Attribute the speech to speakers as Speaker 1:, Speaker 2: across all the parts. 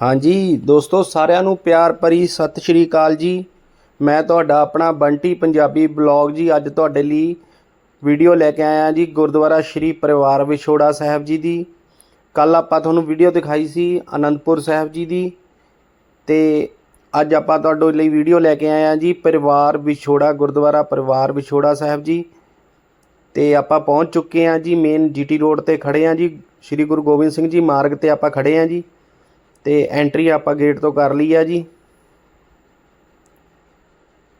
Speaker 1: ਹਾਂਜੀ, ਦੋਸਤੋ, ਸਾਰਿਆਂ ਨੂੰ ਪਿਆਰ ਭਰੀ ਸਤਿ ਸ਼੍ਰੀ ਅਕਾਲ ਜੀ। ਮੈਂ ਤੁਹਾਡਾ ਆਪਣਾ ਬੰਟੀ ਪੰਜਾਬੀ ਬਲੌਗ ਜੀ। ਅੱਜ ਤੁਹਾਡੇ ਲਈ ਵੀਡੀਓ ਲੈ ਕੇ ਆਇਆ ਜੀ ਗੁਰਦੁਆਰਾ ਸ਼੍ਰੀ ਪਰਿਵਾਰ ਵਿਛੋੜਾ ਸਾਹਿਬ ਜੀ ਦੀ। ਕੱਲ ਆਪਾਂ ਤੁਹਾਨੂੰ ਵੀਡੀਓ ਦਿਖਾਈ ਸੀ ਅਨੰਦਪੁਰ ਸਾਹਿਬ ਜੀ ਦੀ। ਤੇ ਅੱਜ ਆਪਾਂ ਤੁਹਾਡੇ ਲਈ ਵੀਡੀਓ ਲੈ ਕੇ ਆਏ ਹਾਂ ਜੀ ਪਰਿਵਾਰ ਵਿਛੋੜਾ, ਗੁਰਦੁਆਰਾ ਪਰਿਵਾਰ ਵਿਛੋੜਾ ਸਾਹਿਬ ਜੀ। ਤੇ ਆਪਾਂ ਪਹੁੰਚ ਚੁੱਕੇ ਹਾਂ ਜੀ ਮੇਨ ਜੀਟੀ ਰੋਡ ਤੇ ਖੜੇ ਹਾਂ ਜੀ। ਸ਼੍ਰੀ ਗੁਰੂ ਗੋਬਿੰਦ ਸਿੰਘ ਜੀ ਮਾਰਗ ਤੇ ਆਪਾਂ ਖੜੇ ਹਾਂ ਜੀ। ਤੇ ਐਂਟਰੀ ਆਪਾਂ ਗੇਟ ਤੋਂ ਕਰ ਲਈ ਆ ਜੀ।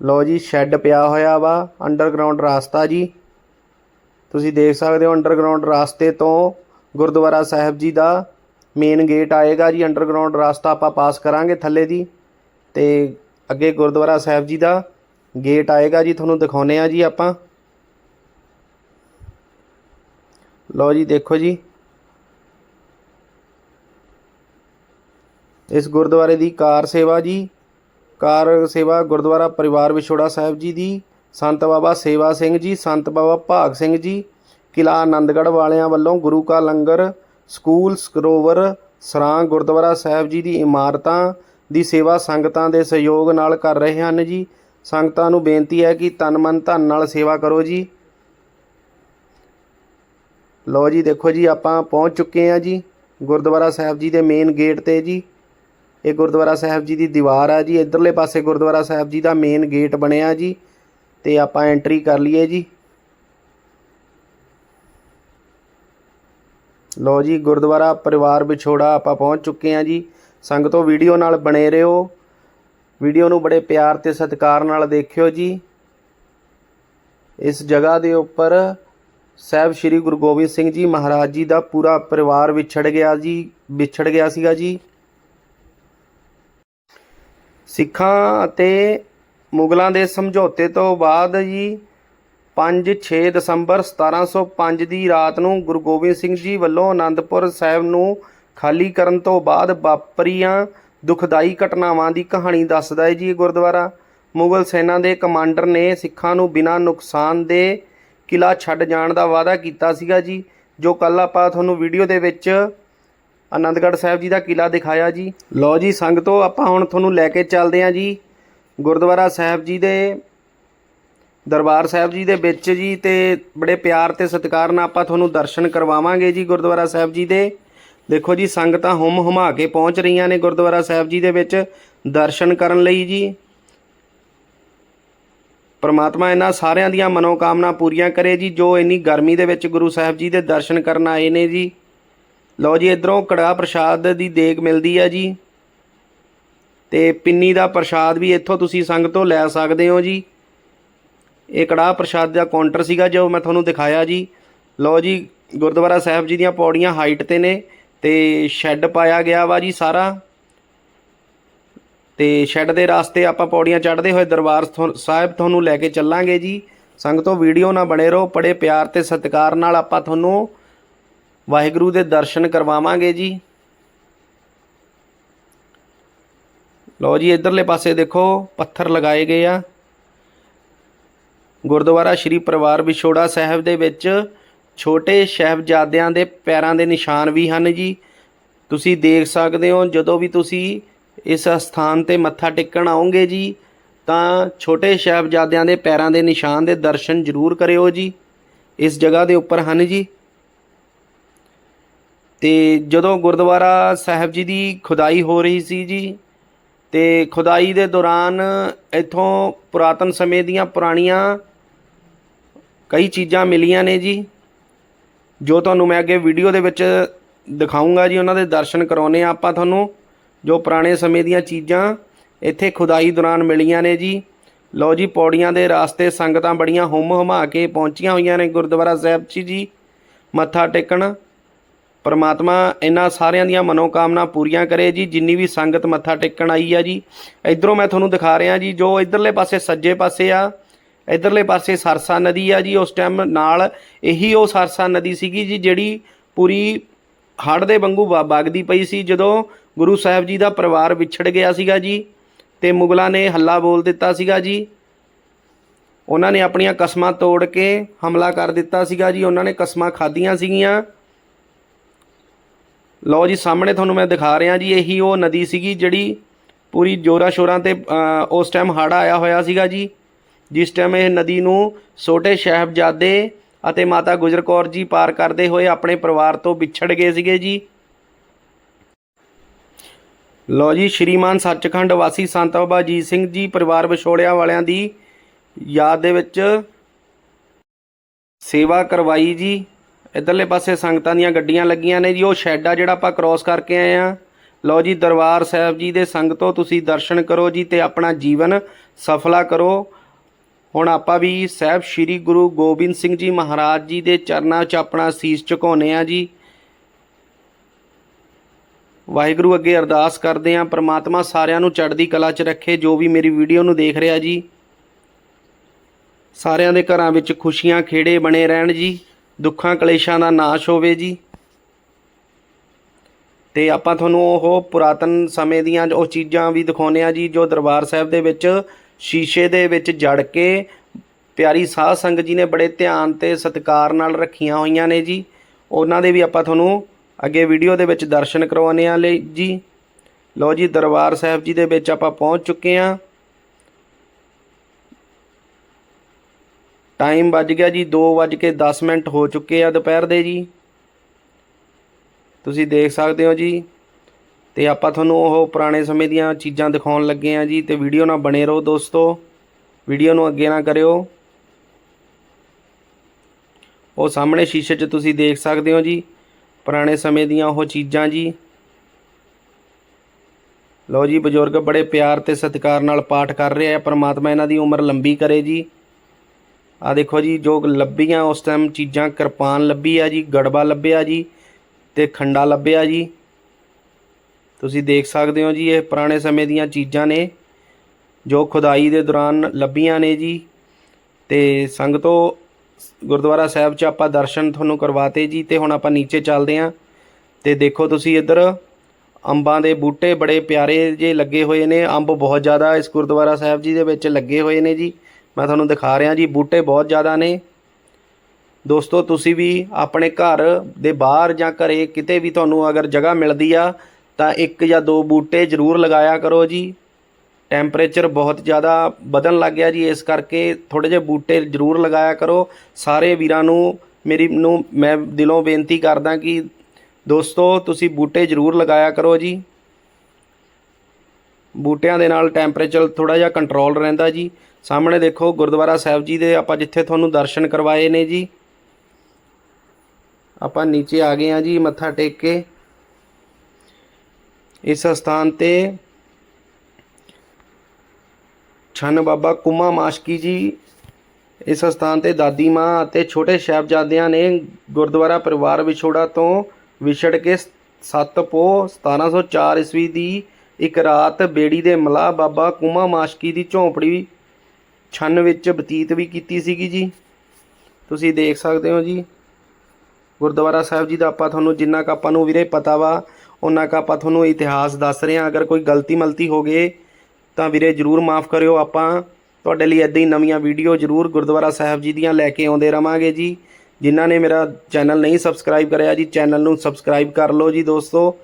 Speaker 1: ਲੋ ਜੀ, ਸ਼ੈੱਡ ਪਿਆ ਹੋਇਆ ਵਾ, ਅੰਡਰਗਰਾਉਂਡ ਰਾਸਤਾ ਜੀ। ਤੁਸੀਂ ਦੇਖ ਸਕਦੇ ਹੋ ਅੰਡਰਗਰਾਉਂਡ ਰਾਸਤੇ ਤੋਂ ਗੁਰਦੁਆਰਾ ਸਾਹਿਬ ਜੀ ਦਾ ਮੇਨ ਗੇਟ ਆਏਗਾ ਜੀ। ਅੰਡਰਗਰਾਉਂਡ ਰਾਸਤਾ ਆਪਾਂ ਪਾਸ ਕਰਾਂਗੇ ਥੱਲੇ ਦੀ। ਤੇ ਅੱਗੇ ਗੁਰਦੁਆਰਾ ਸਾਹਿਬ ਜੀ ਦਾ ਗੇਟ ਆਏਗਾ ਜੀ, ਤੁਹਾਨੂੰ ਦਿਖਾਉਨੇ ਆ ਜੀ ਆਪਾਂ। ਲੋ ਜੀ, ਦੇਖੋ ਜੀ। ਇਸ ਗੁਰਦੁਆਰੇ ਦੀ ਕਾਰ ਸੇਵਾ ਜੀ। ਕਾਰ ਸੇਵਾ ਗੁਰਦੁਆਰਾ ਪਰਿਵਾਰ ਵਿਛੋੜਾ ਸਾਹਿਬ ਜੀ ਦੀ। ਸੰਤ ਬਾਬਾ ਸੇਵਾ ਸਿੰਘ ਜੀ, ਸੰਤ ਬਾਬਾ ਭਾਗ ਸਿੰਘ ਜੀ। ਕਿਲਾ ਆਨੰਦਗੜ੍ਹ ਵਾਲਿਆਂ ਵੱਲੋਂ ਗੁਰੂ ਕਾ ਲੰਗਰ, ਸਕੂਲ ਸਰੋਵਰ, ਸਰਾਂ ਗੁਰਦੁਆਰਾ ਸਾਹਿਬ ਜੀ ਦੀ ਇਮਾਰਤਾਂ ਦੀ ਸੇਵਾ ਸੰਗਤਾਂ ਦੇ ਸਹਿਯੋਗ ਨਾਲ ਕਰ ਰਹੇ ਹਨ ਜੀ। ਸੰਗਤਾਂ ਨੂੰ ਬੇਨਤੀ ਹੈ ਕਿ ਤਨ ਮਨ ਧਨ ਨਾਲ ਸੇਵਾ ਕਰੋ ਜੀ। ਲੋ ਜੀ, ਦੇਖੋ ਜੀ, ਆਪਾਂ ਪਹੁੰਚ ਚੁੱਕੇ ਹਾਂ ਜੀ ਗੁਰਦੁਆਰਾ ਸਾਹਿਬ ਜੀ ਦੇ ਮੇਨ ਗੇਟ ਤੇ ਜੀ। ਇਹ ਗੁਰਦੁਆਰਾ ਸਾਹਿਬ ਜੀ ਦੀ ਦੀਵਾਰ ਆ ਜੀ। ਇਧਰਲੇ ਪਾਸੇ ਗੁਰਦੁਆਰਾ ਸਾਹਿਬ ਜੀ ਦਾ ਮੇਨ ਗੇਟ ਬਣਿਆ ਜੀ। ਤੇ ਆਪਾਂ ਐਂਟਰੀ ਕਰ ਲਈਏ ਜੀ। ਲੋ ਜੀ, ਗੁਰਦੁਆਰਾ ਪਰਿਵਾਰ ਵਿਛੋੜਾ ਆਪਾਂ ਪਹੁੰਚ ਚੁੱਕੇ ਹਾਂ ਜੀ। ਸੰਗਤੋ ਵੀਡੀਓ ਨਾਲ ਬਣੇ ਰਹੋ। ਵੀਡੀਓ ਨੂੰ ਬੜੇ ਪਿਆਰ ਤੇ ਸਤਿਕਾਰ ਨਾਲ ਦੇਖਿਓ ਜੀ। ਇਸ ਜਗ੍ਹਾ ਦੇ ਉੱਪਰ ਸਾਹਿਬ ਸ੍ਰੀ ਗੁਰੂ ਗੋਬਿੰਦ ਸਿੰਘ ਜੀ ਮਹਾਰਾਜ ਜੀ ਦਾ ਪੂਰਾ ਪਰਿਵਾਰ ਵਿਛੜ ਗਿਆ ਜੀ, ਵਿਛੜ ਗਿਆ ਸੀਗਾ ਜੀ। ਸਿੱਖਾਂ ਅਤੇ ਮੁਗਲਾਂ ਦੇ ਸਮਝੌਤੇ ਤੋਂ ਬਾਅਦ ਜੀ 5-6 ਦਸੰਬਰ 1705 ਦੀ ਰਾਤ ਨੂੰ ਗੁਰੂ ਗੋਬਿੰਦ ਸਿੰਘ ਜੀ ਵੱਲੋਂ ਆਨੰਦਪੁਰ ਸਾਹਿਬ ਨੂੰ ਖਾਲੀ ਕਰਨ ਤੋਂ ਬਾਅਦ ਵਾਪਰੀਆਂ ਦੁਖਦਾਈ ਘਟਨਾਵਾਂ ਦੀ ਕਹਾਣੀ ਦੱਸਦਾ ਹੈ ਜੀ ਇਹ ਗੁਰਦੁਆਰਾ। ਮੁਗਲ ਸੈਨਾ ਦੇ ਕਮਾਂਡਰ ਨੇ ਸਿੱਖਾਂ ਨੂੰ ਬਿਨਾਂ ਨੁਕਸਾਨ ਦੇ ਕਿਲਾ ਛੱਡ ਜਾਣ ਦਾ ਵਾਅਦਾ ਕੀਤਾ ਸੀਗਾ ਜੀ, ਜੋ ਕੱਲ ਆਪਾਂ ਤੁਹਾਨੂੰ ਵੀਡੀਓ ਦੇ ਵਿੱਚ ਆਨੰਦਗੜ੍ਹ ਸਾਹਿਬ ਜੀ ਦਾ ਕਿਲਾ ਦਿਖਾਇਆ ਜੀ। ਲਓ ਜੀ, ਸੰਗਤੋ ਆਪਾਂ ਹੁਣ ਤੁਹਾਨੂੰ ਲੈ ਕੇ ਚੱਲਦੇ ਹਾਂ ਜੀ। ਗੁਰਦੁਆਰਾ ਸਾਹਿਬ ਜੀ ਦੇ, ਦਰਬਾਰ ਸਾਹਿਬ ਜੀ ਦੇ ਵਿੱਚ ਜੀ ਤੇ ਬੜੇ ਪਿਆਰ ਤੇ ਸਤਿਕਾਰ ਨਾਲ ਆਪਾਂ ਤੁਹਾਨੂੰ ਦਰਸ਼ਨ ਕਰਵਾਵਾਂਗੇ ਜੀ ਗੁਰਦੁਆਰਾ ਸਾਹਿਬ ਜੀ ਦੇ। ਦੇਖੋ ਜੀ, ਸੰਗਤਾਂ ਹੁਮ ਹੁਮਾ ਕੇ ਪਹੁੰਚ ਰਹੀਆਂ ਨੇ ਗੁਰਦੁਆਰਾ ਸਾਹਿਬ ਜੀ ਦੇ ਵਿੱਚ ਦਰਸ਼ਨ ਕਰਨ ਲਈ ਜੀ। ਪਰਮਾਤਮਾ ਇਹਨਾਂ ਸਾਰਿਆਂ ਦੀਆਂ ਮਨੋਕਾਮਨਾ ਪੂਰੀਆਂ ਕਰੇ ਜੀ, ਜੋ ਇੰਨੀ ਗਰਮੀ ਦੇ ਵਿੱਚ ਗੁਰੂ ਸਾਹਿਬ ਜੀ ਦੇ ਦਰਸ਼ਨ ਕਰਨ ਆਏ ਨੇ ਜੀ। ਲਓ ਜੀ, ਇਧਰੋਂ ਕੜਾ ਪ੍ਰਸ਼ਾਦ ਦੀ ਦੇਗ ਮਿਲਦੀ ਆ ਜੀ। ਤੇ ਪਿੰਨੀ ਦਾ ਪ੍ਰਸ਼ਾਦ ਵੀ ਇੱਥੋਂ ਤੁਸੀਂ ਸੰਗਤੋਂ ਲੈ ਸਕਦੇ ਹੋ ਜੀ। ਇਹ ਕੜਾ ਪ੍ਰਸ਼ਾਦ ਦਾ ਕਾਊਂਟਰ ਸੀਗਾ ਜੋ ਮੈਂ ਤੁਹਾਨੂੰ ਦਿਖਾਇਆ ਜੀ। ਲਓ ਜੀ, ਗੁਰਦੁਆਰਾ ਸਾਹਿਬ ਜੀ ਦੀਆਂ ਪੌੜੀਆਂ ਹਾਈਟ ਤੇ ਨੇ ਤੇ ਸ਼ੈੱਡ ਪਾਇਆ ਗਿਆ ਵਾ ਜੀ ਸਾਰਾ। ਤੇ ਸ਼ੈੱਡ ਦੇ ਰਾਸਤੇ ਆਪਾਂ ਪੌੜੀਆਂ ਚੜ੍ਹਦੇ ਹੋਏ ਦਰਬਾਰ ਥੋ- ਸਾਹਿਬ ਤੁਹਾਨੂੰ ਲੈ ਕੇ ਚੱਲਾਂਗੇ ਜੀ। ਸੰਗਤੋਂ ਵੀਡੀਓ ਨਾਲ ਬਣੇ ਰਹੋ ਬੜੇ ਪਿਆਰ ਤੇ ਸਤਿਕਾਰ ਨਾਲ ਆਪਾਂ ਤੁਹਾਨੂੰ ਵਾਹਿਗੁਰੂ ਦੇ ਦਰਸ਼ਨ ਕਰਵਾਵਾਂਗੇ ਜੀ। ਲਓ ਜੀ, ਇਧਰਲੇ ਪਾਸੇ ਦੇਖੋ, ਪੱਥਰ ਲਗਾਏ ਗਏ ਆ। ਗੁਰਦੁਆਰਾ ਸ਼੍ਰੀ ਪਰਿਵਾਰ ਵਿਛੋੜਾ ਸਾਹਿਬ ਦੇ ਵਿੱਚ ਛੋਟੇ ਸਾਹਿਬਜ਼ਾਦਿਆਂ ਦੇ ਪੈਰਾਂ ਦੇ ਨਿਸ਼ਾਨ ਵੀ ਹਨ ਜੀ। ਤੁਸੀਂ ਦੇਖ ਸਕਦੇ ਹੋ, ਜਦੋਂ ਵੀ ਤੁਸੀਂ ਇਸ ਸਥਾਨ ਤੇ ਮੱਥਾ ਟੇਕਣ ਆਓਗੇ ਜੀ, ਤਾਂ ਛੋਟੇ ਸਾਹਿਬਜ਼ਾਦਿਆਂ ਦੇ ਪੈਰਾਂ ਦੇ ਨਿਸ਼ਾਨ ਦੇ ਦਰਸ਼ਨ ਜ਼ਰੂਰ ਕਰਿਓ ਜੀ। ਇਸ ਜਗ੍ਹਾ ਦੇ ਉੱਪਰ ਹਨ ਜੀ। ਤੇ ਜਦੋਂ ਗੁਰਦੁਆਰਾ ਸਾਹਿਬ ਜੀ ਦੀ ਖੁਦਾਈ ਹੋ ਰਹੀ ਸੀ ਜੀ, ਤੇ ਖੁਦਾਈ ਦੇ ਦੌਰਾਨ ਇੱਥੋਂ ਪੁਰਾਤਨ ਸਮੇਂ ਦੀਆਂ ਪੁਰਾਣੀਆਂ ਕਈ ਚੀਜ਼ਾਂ ਮਿਲੀਆਂ ਨੇ ਜੀ, ਜੋ ਤੁਹਾਨੂੰ ਮੈਂ ਅੱਗੇ ਵੀਡੀਓ ਦੇ ਵਿੱਚ ਦਿਖਾਉਂਗਾ ਜੀ, ਉਹਨਾਂ ਦੇ ਦਰਸ਼ਨ ਕਰਾਉਨੇ ਆ ਆਪਾਂ ਤੁਹਾਨੂੰ, ਜੋ ਪੁਰਾਣੇ ਸਮੇਂ ਦੀਆਂ ਚੀਜ਼ਾਂ ਇੱਥੇ ਖੁਦਾਈ ਦੌਰਾਨ ਮਿਲੀਆਂ ਨੇ ਜੀ। ਲਓ ਜੀ, ਪੌੜੀਆਂ ਦੇ ਰਾਸਤੇ ਸੰਗਤਾਂ ਬੜੀਆਂ ਹੁੰਮ ਹੁਮਾ ਕੇ ਪਹੁੰਚੀਆਂ ਹੋਈਆਂ ਨੇ ਗੁਰਦੁਆਰਾ ਸਾਹਿਬ 'ਚ ਜੀ ਮੱਥਾ ਟੇਕਣ। ਪਰਮਾਤਮਾ ਇਹਨਾਂ ਸਾਰਿਆਂ ਦੀਆਂ ਮਨੋਕਾਮਨਾ ਪੂਰੀਆਂ ਕਰੇ ਜੀ, ਜਿੰਨੀ ਵੀ ਸੰਗਤ ਮੱਥਾ ਟੇਕਣ ਆਈ ਆ ਜੀ। ਇਧਰੋਂ ਮੈਂ ਤੁਹਾਨੂੰ ਦਿਖਾ ਰਿਹਾ ਜੀ, ਜੋ ਇਧਰਲੇ ਪਾਸੇ ਸੱਜੇ ਪਾਸੇ ਆ, ਇਧਰਲੇ ਪਾਸੇ ਸਰਸਾ ਨਦੀ ਆ ਜੀ, ਉਸ ਟਾਈਮ ਨਾਲ ਇਹੀ ਉਹ ਸਰਸਾ ਨਦੀ ਸੀਗੀ ਜੀ, ਜਿਹੜੀ ਪੂਰੀ ਹੜ੍ਹ ਦੇ ਵਾਂਗੂ ਵ- ਵਗਦੀ ਪਈ ਸੀ, ਜਦੋਂ ਗੁਰੂ ਸਾਹਿਬ ਜੀ ਦਾ ਪਰਿਵਾਰ ਵਿਛੜ ਗਿਆ ਸੀਗਾ ਜੀ, ਤੇ ਮੁਗਲਾਂ ਨੇ ਹੱਲਾ ਬੋਲ ਦਿੱਤਾ ਸੀਗਾ ਜੀ। ਉਹਨਾਂ ਨੇ ਆਪਣੀਆਂ ਕਸਮਾਂ ਤੋੜ ਕੇ ਹਮਲਾ ਕਰ ਦਿੱਤਾ ਸੀਗਾ ਜੀ, ਉਹਨਾਂ ਨੇ ਕਸਮਾਂ ਖਾਧੀਆਂ ਸੀਗੀਆਂ। ਲਓ ਜੀ, ਸਾਹਮਣੇ ਤੁਹਾਨੂੰ ਮੈਂ ਦਿਖਾ ਰਿਹਾ ਜੀ, ਇਹੀ ਉਹ ਨਦੀ ਸੀਗੀ ਜਿਹੜੀ ਪੂਰੀ ਜੋਰਾ ਸ਼ੋਰਾਂ ਤੇ ਉਸ ਟਾਈਮ ਹੜ੍ਹ ਆਇਆ ਹੋਇਆ ਸੀਗਾ ਜੀ। ਜਿਸ ਟਾਈਮ ਇਹ ਨਦੀ ਨੂੰ ਛੋਟੇ ਸਾਹਿਬਜ਼ਾਦੇ ਅਤੇ ਮਾਤਾ ਗੁਜਰ ਕੌਰ ਜੀ ਪਾਰ ਕਰਦੇ ਹੋਏ ਆਪਣੇ ਪਰਿਵਾਰ ਤੋਂ ਵਿਛੜ ਗਏ ਸੀਗੇ ਜੀ। ਲਓ ਜੀ, ਸ਼੍ਰੀਮਾਨ ਸੱਚਖੰਡ ਵਾਸੀ ਸੰਤ ਬਾਬਾ ਅਜੀਤ ਸਿੰਘ ਜੀ ਪਰਿਵਾਰ ਵਿਛੋੜਿਆਂ ਵਾਲਿਆਂ ਦੀ ਯਾਦ ਦੇ ਵਿੱਚ ਸੇਵਾ ਕਰਵਾਈ ਜੀ। ਇਧਰਲੇ ਪਾਸੇ ਸੰਗਤਾਂ ਦੀਆਂ ਗੱਡੀਆਂ ਲੱਗੀਆਂ ਨੇ ਜੀ, ਉਹ ਸ਼ੈੱਡ ਆ ਜਿਹੜਾ ਆਪਾਂ ਕ੍ਰਾਸ ਕਰਕੇ ਆਏ ਆ ਲਓ ਜੀ, ਦਰਬਾਰ ਸਾਹਿਬ ਜੀ ਦੇ ਸੰਗਤੋਂ ਤੁਸੀਂ ਦਰਸ਼ਨ ਕਰੋ ਜੀ ਤੇ ਆਪਣਾ ਜੀਵਨ ਸਫਲਾ ਕਰੋ। ਹੁਣ ਆਪਾਂ ਵੀ ਸਾਹਿਬ ਸ੍ਰੀ ਗੁਰੂ ਗੋਬਿੰਦ ਸਿੰਘ ਜੀ ਮਹਾਰਾਜ ਜੀ ਦੇ ਚਰਨਾਂ 'ਚ ਆਪਣਾ ਸੀਸ ਝੁਕਾਉਂਦੇ ਆ ਜੀ। ਵਾਹਿਗੁਰੂ ਅੱਗੇ ਅਰਦਾਸ ਕਰਦੇ ਆ ਪ੍ਰਮਾਤਮਾ ਸਾਰਿਆਂ ਨੂੰ ਚੜ੍ਹਦੀ ਕਲਾ 'ਚ ਰੱਖੇ, ਜੋ ਵੀ ਮੇਰੀ ਵੀਡੀਓ ਨੂੰ ਦੇਖ ਰਿਹਾ ਜੀ। ਸਾਰਿਆਂ ਦੇ ਘਰਾਂ ਵਿੱਚ ਖੁਸ਼ੀਆਂ ਖੇੜੇ ਬਣੇ ਰਹਿਣ ਜੀ। ਦੁੱਖਾਂ ਕਲੇਸ਼ਾਂ ਦਾ ਨਾਸ਼ ਹੋਵੇ ਜੀ। ਤੇ ਆਪਾਂ ਤੁਹਾਨੂੰ ਉਹ ਪੁਰਾਤਨ ਸਮੇਂ ਦੀਆਂ ਉਹ ਚੀਜ਼ਾਂ ਵੀ ਦਿਖਾਉਂਦੇ ਆ ਜੀ, ਜੋ ਦਰਬਾਰ ਸਾਹਿਬ ਦੇ ਵਿੱਚ ਸ਼ੀਸ਼ੇ ਦੇ ਵਿੱਚ ਜੜ ਕੇ ਪਿਆਰੀ ਸਾਧ ਸੰਗਤ ਜੀ ਨੇ ਬੜੇ ਧਿਆਨ ਤੇ ਸਤਿਕਾਰ ਨਾਲ ਰੱਖੀਆਂ ਹੋਈਆਂ ਨੇ ਜੀ। ਉਹਨਾਂ ਦੇ ਵੀ ਆਪਾਂ ਤੁਹਾਨੂੰ ਅੱਗੇ ਵੀਡੀਓ ਦੇ ਵਿੱਚ ਦਰਸ਼ਨ ਕਰਵਾਉਣੇ ਆ ਲਈ ਜੀ। ਲਓ ਜੀ, ਦਰਬਾਰ ਸਾਹਿਬ ਜੀ ਦੇ ਵਿੱਚ ਆਪਾਂ ਪਹੁੰਚ ਚੁੱਕੇ ਆ ਟਾਈਮ ਵੱਜ ਗਿਆ ਜੀ 2:10 ਮਿੰਟ ਹੋ ਚੁੱਕੇ ਆ ਦੁਪਹਿਰ ਦੇ ਜੀ। ਤੁਸੀਂ ਦੇਖ ਸਕਦੇ ਹੋ ਜੀ। ਤੇ ਆਪਾਂ ਤੁਹਾਨੂੰ ਉਹ ਪੁਰਾਣੇ ਸਮੇਂ ਦੀਆਂ ਚੀਜ਼ਾਂ ਦਿਖਾਉਣ ਲੱਗੇ ਆ ਜੀ ਤੇ ਵੀਡੀਓ ਨਾਲ ਬਣੇ ਰਹੋ ਦੋਸਤੋ। ਵੀਡੀਓ ਨੂੰ ਅੱਗੇ ਨਾ ਕਰਿਓ। ਉਹ ਸਾਹਮਣੇ ਸ਼ੀਸ਼ੇ 'ਚ ਤੁਸੀਂ ਦੇਖ ਸਕਦੇ ਹੋ ਜੀ, ਪੁਰਾਣੇ ਸਮੇਂ ਦੀਆਂ ਉਹ ਚੀਜ਼ਾਂ ਜੀ। ਲਓ ਜੀ, ਬਜ਼ੁਰਗ ਬੜੇ ਪਿਆਰ ਤੇ ਸਤਿਕਾਰ ਨਾਲ ਪਾਠ ਕਰ ਰਹੇ ਆ ਪਰਮਾਤਮਾ ਇਹਨਾਂ ਦੀ ਉਮਰ ਲੰਬੀ ਕਰੇ ਜੀ। ਆ ਦੇਖੋ ਜੀ, ਜੋ ਲੱਭੀਆਂ ਉਸ ਟਾਈਮ ਚੀਜ਼ਾਂ, ਕਿਰਪਾਨ ਲੱਭੀ ਆ ਜੀ, ਗੜਬਾ ਲੱਭਿਆ ਜੀ ਤੇ ਖੰਡਾ ਲੱਭਿਆ ਜੀ। ਤੁਸੀਂ ਦੇਖ ਸਕਦੇ ਹੋ ਜੀ, ਇਹ ਪੁਰਾਣੇ ਸਮੇਂ ਦੀਆਂ ਚੀਜ਼ਾਂ ਨੇ, ਜੋ ਖੁਦਾਈ ਦੇ ਦੌਰਾਨ ਲੱਭੀਆਂ ਨੇ ਜੀ। ਤੇ ਸੰਗਤੋ, ਗੁਰਦੁਆਰਾ ਸਾਹਿਬ 'ਚ ਆਪਾਂ ਦਰਸ਼ਨ ਤੁਹਾਨੂੰ ਕਰਵਾਤੇ ਜੀ ਤੇ ਹੁਣ ਆਪਾਂ ਨੀਚੇ ਚੱਲਦੇ ਆਂ। ਤੇ ਦੇਖੋ ਤੁਸੀਂ ਇੱਧਰ, ਅੰਬਾਂ ਦੇ ਬੂਟੇ ਬੜੇ ਪਿਆਰੇ ਜੇ ਲੱਗੇ ਹੋਏ ਨੇ, ਅੰਬ ਬਹੁਤ ਜ਼ਿਆਦਾ ਇਸ ਗੁਰਦੁਆਰਾ ਸਾਹਿਬ ਜੀ ਦੇ ਵਿੱਚ ਲੱਗੇ ਹੋਏ ਨੇ ਜੀ। ਮੈਂ ਤੁਹਾਨੂੰ ਦਿਖਾ ਰਿਹਾ ਜੀ, ਬੂਟੇ ਬਹੁਤ ਜ਼ਿਆਦਾ ਨੇ। ਦੋਸਤੋ, ਤੁਸੀਂ ਵੀ ਆਪਣੇ ਘਰ ਦੇ ਬਾਹਰ ਜਾਂ ਘਰੇ ਕਿਤੇ ਵੀ ਤੁਹਾਨੂੰ ਅਗਰ ਜਗ੍ਹਾ ਮਿਲਦੀ ਆ, ਤਾਂ ਇੱਕ ਜਾਂ ਦੋ ਬੂਟੇ ਜ਼ਰੂਰ ਲਗਾਇਆ ਕਰੋ ਜੀ। ਟੈਂਪਰੇਚਰ ਬਹੁਤ ਜ਼ਿਆਦਾ ਵਧਣ ਲੱਗ ਗਿਆ ਜੀ, ਇਸ ਕਰਕੇ ਥੋੜੇ ਜਿਹੇ ਬੂਟੇ ਜ਼ਰੂਰ ਲਗਾਇਆ ਕਰੋ। ਸਾਰੇ ਵੀਰਾਂ ਨੂੰ, ਮੇਰੀ ਨੂੰ, ਮੈਂ ਦਿਲੋਂ ਬੇਨਤੀ ਕਰਦਾ ਕਿ ਦੋਸਤੋ, ਤੁਸੀਂ ਬੂਟੇ ਜ਼ਰੂਰ ਲਗਾਇਆ ਕਰੋ ਜੀ। ਬੂਟਿਆਂ ਦੇ ਨਾਲ ਟੈਂਪਰੇਚਰ ਥੋੜਾ ਜਿਹਾ ਕੰਟਰੋਲ ਰਹਿੰਦਾ ਜੀ। ਸਾਹਮਣੇ ਦੇਖੋ, ਗੁਰਦੁਆਰਾ ਸਾਹਿਬ ਜੀ ਦੇ ਆਪਾਂ ਜਿੱਥੇ ਤੁਹਾਨੂੰ ਦਰਸ਼ਨ ਕਰਵਾਏ ਨੇ ਜੀ। ਆਪਾਂ ਨੀਚੇ ਆ ਗਏ ਆ ਜੀ, ਮੱਥਾ ਟੇਕ ਕੇ। ਇਸ ਸਥਾਨ ਤੇ ਛੰਨ ਬਾਬਾ ਕੁਮਾ ਮਾਸ਼ਕੀ ਜੀ, ਇਸ ਸਥਾਨ ਤੇ ਦਾਦੀ ਮਾਂ ਅਤੇ ਛੋਟੇ ਸਾਹਿਬਜ਼ਾਦਿਆਂ ਨੇ ਗੁਰਦੁਆਰਾ ਪਰਿਵਾਰ ਵਿਛੋੜਾ ਤੋਂ ਵਿਛੜ ਕੇ 7 ਪੋ 1704 ਈਸਵੀ ਦੀ ਇੱਕ ਰਾਤ ਬੇੜੀ ਦੇ ਮਲਾਹ ਬਾਬਾ ਕੁਮਾ ਮਾਸ਼ਕੀ ਦੀ ਝੌਂਪੜੀ ਛੰਨ ਵਿੱਚ ਬਤੀਤ ਵੀ ਕੀਤੀ ਸੀਗੀ ਜੀ। ਤੁਸੀਂ ਦੇਖ ਸਕਦੇ ਹੋ ਜੀ। ਗੁਰਦੁਆਰਾ ਸਾਹਿਬ ਜੀ ਦਾ ਆਪਾਂ ਤੁਹਾਨੂੰ ਜਿੰਨਾ ਕੁ ਆਪਾਂ ਨੂੰ ਵੀਰੇ ਪਤਾ ਵਾ ਉਹਨਾਂ ਕੁ ਆਪਾਂ ਤੁਹਾਨੂੰ ਇਤਿਹਾਸ ਦੱਸ ਰਹੇ ਹਾਂ। ਅਗਰ ਕੋਈ ਗਲਤੀ ਮਲਤੀ ਹੋ ਗਏ ਤਾਂ ਵੀਰੇ ਜਰੂਰ ਮਾਫ ਕਰਿਓ। ਆਪਾਂ ਤੁਹਾਡੇ ਲਈ ਇਦਾਂ ਹੀ ਨਵੀਆਂ ਵੀਡੀਓ ਜਰੂਰ ਗੁਰਦੁਆਰਾ ਸਾਹਿਬ ਜੀ ਦੀਆਂ ਲੈ ਕੇ ਆਉਂਦੇ ਰਵਾਂਗੇ ਜੀ। ਜਿਨ੍ਹਾਂ ਨੇ ਮੇਰਾ ਚੈਨਲ ਨਹੀਂ ਸਬਸਕ੍ਰਾਈਬ ਕਰਿਆ ਜੀ, ਚੈਨਲ ਨੂੰ ਸਬਸਕ੍ਰਾਈਬ ਕਰ ਲਓ ਜੀ ਦੋਸਤੋ।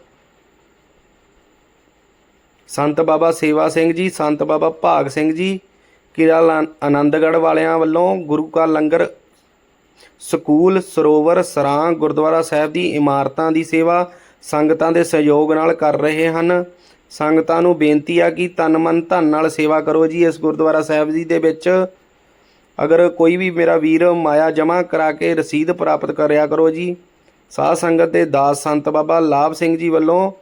Speaker 1: ਸੰਤ ਬਾਬਾ ਸੇਵਾ ਸਿੰਘ ਜੀ, ਸੰਤ ਬਾਬਾ ਭਾਗ ਸਿੰਘ ਜੀ। ਕਿਲਾ ਲਾ- ਆਨੰਦਗੜ੍ਹ ਵਾਲਿਆਂ ਵੱਲੋਂ ਗੁਰੂ ਕਾ ਲੰਗਰ ਸਕੂਲ, ਸਰੋਵਰ, ਸਰਾਂ, ਗੁਰਦੁਆਰਾ ਸਾਹਿਬ ਦੀ ਇਮਾਰਤਾਂ ਦੀ ਸੇਵਾ ਸੰਗਤਾਂ ਦੇ ਸਹਿਯੋਗ ਨਾਲ ਕਰ ਰਹੇ ਹਨ। ਸੰਗਤਾਂ ਨੂੰ ਬੇਨਤੀ ਆ ਕਿ ਤਨ ਮਨ ਧਨ ਨਾਲ ਸੇਵਾ ਕਰੋ ਜੀ ਇਸ ਗੁਰਦੁਆਰਾ ਸਾਹਿਬ ਜੀ ਦੇ ਵਿੱਚ। ਅਗਰ ਕੋਈ ਵੀ ਮੇਰਾ ਵੀਰ ਮਾਇਆ ਜਮ੍ਹਾਂ ਕਰਾ ਕੇ ਰਸੀਦ ਪ੍ਰਾਪਤ ਕਰਿਆ ਕਰੋ ਜੀ। ਸਾਧ ਸੰਗਤ ਦੇ ਦਾਸ ਸੰਤ ਬਾਬਾ ਲਾਭ ਸਿੰਘ ਜੀ ਵੱਲੋਂ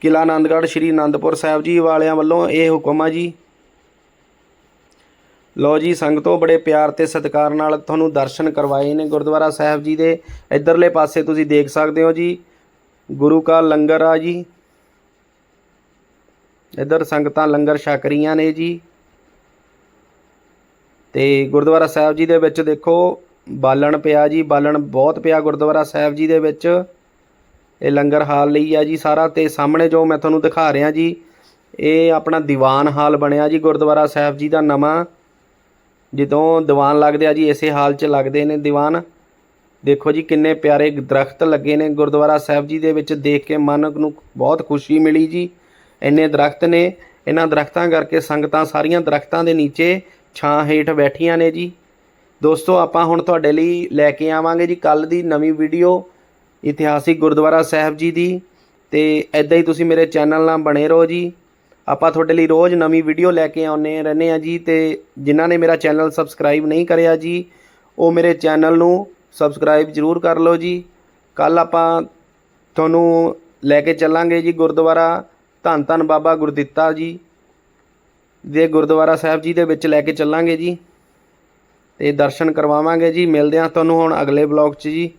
Speaker 1: ਕਿਲਾ ਆਨੰਦਗੜ੍ਹ ਸ਼੍ਰੀ ਆਨੰਦਪੁਰ ਸਾਹਿਬ ਜੀ ਵਾਲਿਆਂ ਵੱਲੋਂ ਇਹ ਹੁਕਮ ਆ ਜੀ। ਲੋ ਜੀ ਸੰਗਤੋਂ ਬੜੇ ਪਿਆਰ ਤੇ ਸਤਿਕਾਰ ਨਾਲ ਤੁਹਾਨੂੰ ਦਰਸ਼ਨ ਕਰਵਾਏ ਨੇ ਗੁਰਦੁਆਰਾ ਸਾਹਿਬ ਜੀ ਦੇ। ਇਧਰਲੇ ਪਾਸੇ ਤੁਸੀਂ ਦੇਖ ਸਕਦੇ ਹੋ ਜੀ, ਗੁਰੂ ਕਾ ਲੰਗਰ ਆ ਜੀ। ਇਧਰ ਸੰਗਤਾਂ ਲੰਗਰ ਛਕ ਰਹੀਆਂ ਨੇ ਜੀ। ਤੇ ਗੁਰਦੁਆਰਾ ਸਾਹਿਬ ਜੀ ਦੇ ਵਿੱਚ ਦੇਖੋ, ਬਾਲਣ ਪਿਆ ਜੀ, ਬਾਲਣ ਬਹੁਤ ਪਿਆ ਗੁਰਦੁਆਰਾ ਸਾਹਿਬ ਜੀ ਦੇ ਵਿੱਚ। ਇਹ ਲੰਗਰ ਹਾਲ ਲਈ ਆ ਜੀ ਸਾਰਾ ਤੇ ਸਾਹਮਣੇ ਜੋ ਮੈਂ ਤੁਹਾਨੂੰ ਦਿਖਾ ਰਿਹਾ ਜੀ, ਇਹ ਆਪਣਾ ਦੀਵਾਨ ਹਾਲ ਬਣਿਆ ਜੀ ਗੁਰਦੁਆਰਾ ਸਾਹਿਬ ਜੀ ਦਾ ਨਵਾਂ। ਜਦੋਂ ਦੀਵਾਨ ਲੱਗਦੇ ਆ ਜੀ, ਇਸੇ ਹਾਲ 'ਚ ਲੱਗਦੇ ਨੇ ਦੀਵਾਨ। ਦੇਖੋ ਜੀ, ਕਿੰਨੇ ਪਿਆਰੇ ਦਰਖਤ ਲੱਗੇ ਨੇ। ਗੁਰਦੁਆਰਾ ਸਾਹਿਬ ਜੀ ਦੇ ਵਿੱਚ ਦੇਖ ਕੇ ਮਨ ਨੂੰ ਬਹੁਤ ਖੁਸ਼ੀ ਮਿਲੀ ਜੀ। ਇੰਨੇ ਦਰਖਤ ਨੇ। ਇਹਨਾਂ ਦਰਖਤਾਂ ਕਰਕੇ ਸੰਗਤਾਂ ਸਾਰੀਆਂ ਦਰਖਤਾਂ ਦੇ ਨੀਚੇ ਛਾਂ ਹੇਠ ਬੈਠੀਆਂ ਨੇ ਜੀ। ਦੋਸਤੋ, ਆਪਾਂ ਹੁਣ ਤੁਹਾਡੇ ਲਈ ਲੈ ਕੇ ਆਵਾਂਗੇ ਜੀ ਕੱਲ ਦੀ ਨਵੀਂ ਵੀਡੀਓ ਇਤਿਹਾਸਿਕ ਗੁਰਦੁਆਰਾ ਸਾਹਿਬ ਜੀ ਦੀ। ਤੇ ਐਦਾਂ ਹੀ ਤੁਸੀਂ ਮੇਰੇ ਚੈਨਲ ਨਾਲ ਬਣੇ ਰਹੋ ਜੀ। ਆਪਾਂ ਤੁਹਾਡੇ ਲਈ ਰੋਜ਼ ਨਵੀਂ ਵੀਡੀਓ ਲੈ ਕੇ ਆਉਨੇ ਰਹਿੰਦੇ ਆ ਜੀ ਤੇ ਜਿਨ੍ਹਾਂ ਨੇ ਮੇਰਾ ਚੈਨਲ ਸਬਸਕ੍ਰਾਈਬ ਨਹੀਂ ਕਰਿਆ ਜੀ, ਉਹ ਮੇਰੇ ਚੈਨਲ ਨੂੰ ਸਬਸਕ੍ਰਾਈਬ ਜ਼ਰੂਰ ਕਰ ਲਓ ਜੀ। ਕੱਲ ਆਪਾਂ ਤੁਹਾਨੂੰ ਲੈ ਕੇ ਚੱਲਾਂਗੇ ਜੀ ਗੁਰਦੁਆਰਾ ਧੰਨ ਧੰਨ ਬਾਬਾ ਗੁਰਦਿੱਤਾ ਜੀ ਦੇ ਗੁਰਦੁਆਰਾ ਸਾਹਿਬ ਜੀ ਦੇ ਵਿੱਚ ਲੈ ਕੇ ਚੱਲਾਂਗੇ ਜੀ ਤੇ ਦਰਸ਼ਨ ਕਰਵਾਵਾਂਗੇ ਜੀ। ਮਿਲਦੇ ਹਾਂ ਤੁਹਾਨੂੰ ਹੁਣ ਅਗਲੇ ਬਲੌਗ 'ਚ ਜੀ।